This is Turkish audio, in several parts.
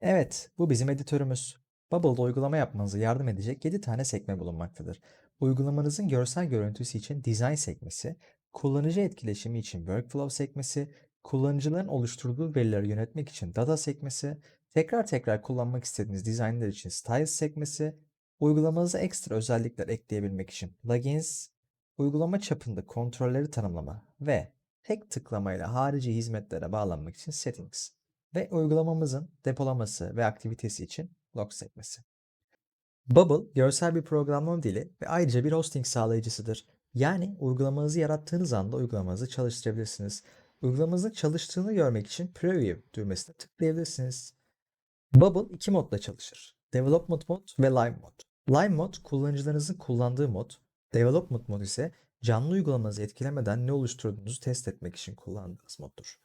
Evet, bu bizim editörümüz. Bubble'da uygulama yapmanıza yardım edecek 7 tane sekme bulunmaktadır. Uygulamanızın görsel görüntüsü için Design sekmesi, kullanıcı etkileşimi için Workflow sekmesi, kullanıcıların oluşturduğu verileri yönetmek için Data sekmesi, tekrar tekrar kullanmak istediğiniz dizaynlar için Styles sekmesi, uygulamanıza ekstra özellikler ekleyebilmek için Plugins, uygulama çapında kontrolleri tanımlama ve tek tıklamayla harici hizmetlere bağlanmak için Settings ve uygulamamızın depolaması ve aktivitesi için log sekmesi. Bubble, görsel bir programlama dili ve ayrıca bir hosting sağlayıcısıdır. Yani uygulamanızı yarattığınız anda uygulamanızı çalıştırabilirsiniz. Uygulamanızın çalıştığını görmek için Preview düğmesine tıklayabilirsiniz. Bubble iki modla çalışır. Development Mode ve Live Mode. Live Mode kullanıcılarınızın kullandığı mod. Development Mode ise canlı uygulamanızı etkilemeden ne oluşturduğunuzu test etmek için kullandığınız moddur.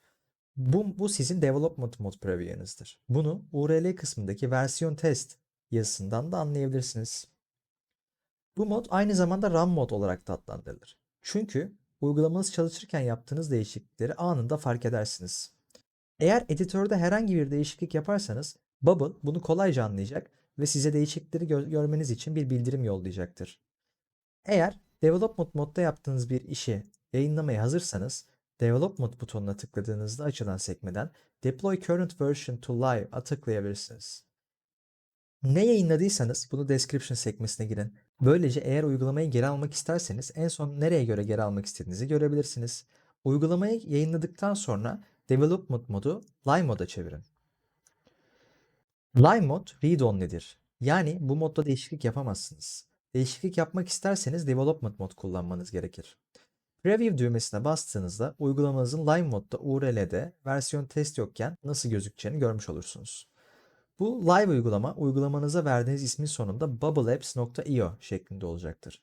Bu, bu sizin Development Mode Preview'ınızdır. Bunu URL kısmındaki versiyon test yazısından da anlayabilirsiniz. Bu mod aynı zamanda Run mod olarak da adlandırılır. Çünkü uygulamanız çalışırken yaptığınız değişiklikleri anında fark edersiniz. Eğer editörde herhangi bir değişiklik yaparsanız Bubble bunu kolayca anlayacak ve size değişiklikleri gö- görmeniz için bir bildirim yollayacaktır. Eğer Development modda yaptığınız bir işi yayınlamaya hazırsanız Development butonuna tıkladığınızda açılan sekmeden Deploy Current Version to Live'a tıklayabilirsiniz. Ne yayınladıysanız bunu description sekmesine girin. Böylece eğer uygulamayı geri almak isterseniz en son nereye göre geri almak istediğinizi görebilirsiniz. Uygulamayı yayınladıktan sonra Development modu Live moda çevirin. Live mod read only'dir. Yani bu modda değişiklik yapamazsınız. Değişiklik yapmak isterseniz Development mod kullanmanız gerekir. Preview düğmesine bastığınızda uygulamanızın Live modda URL'de versiyon test yokken nasıl gözükeceğini görmüş olursunuz. Bu live uygulama uygulamanıza verdiğiniz ismin sonunda bubbleapps.io şeklinde olacaktır.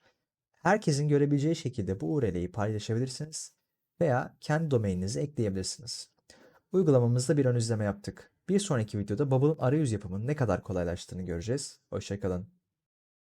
Herkesin görebileceği şekilde bu URL'yi paylaşabilirsiniz veya kendi domaininizi ekleyebilirsiniz. Uygulamamızda bir ön izleme yaptık. Bir sonraki videoda Bubble'ın arayüz yapımının ne kadar kolaylaştığını göreceğiz. Hoşçakalın.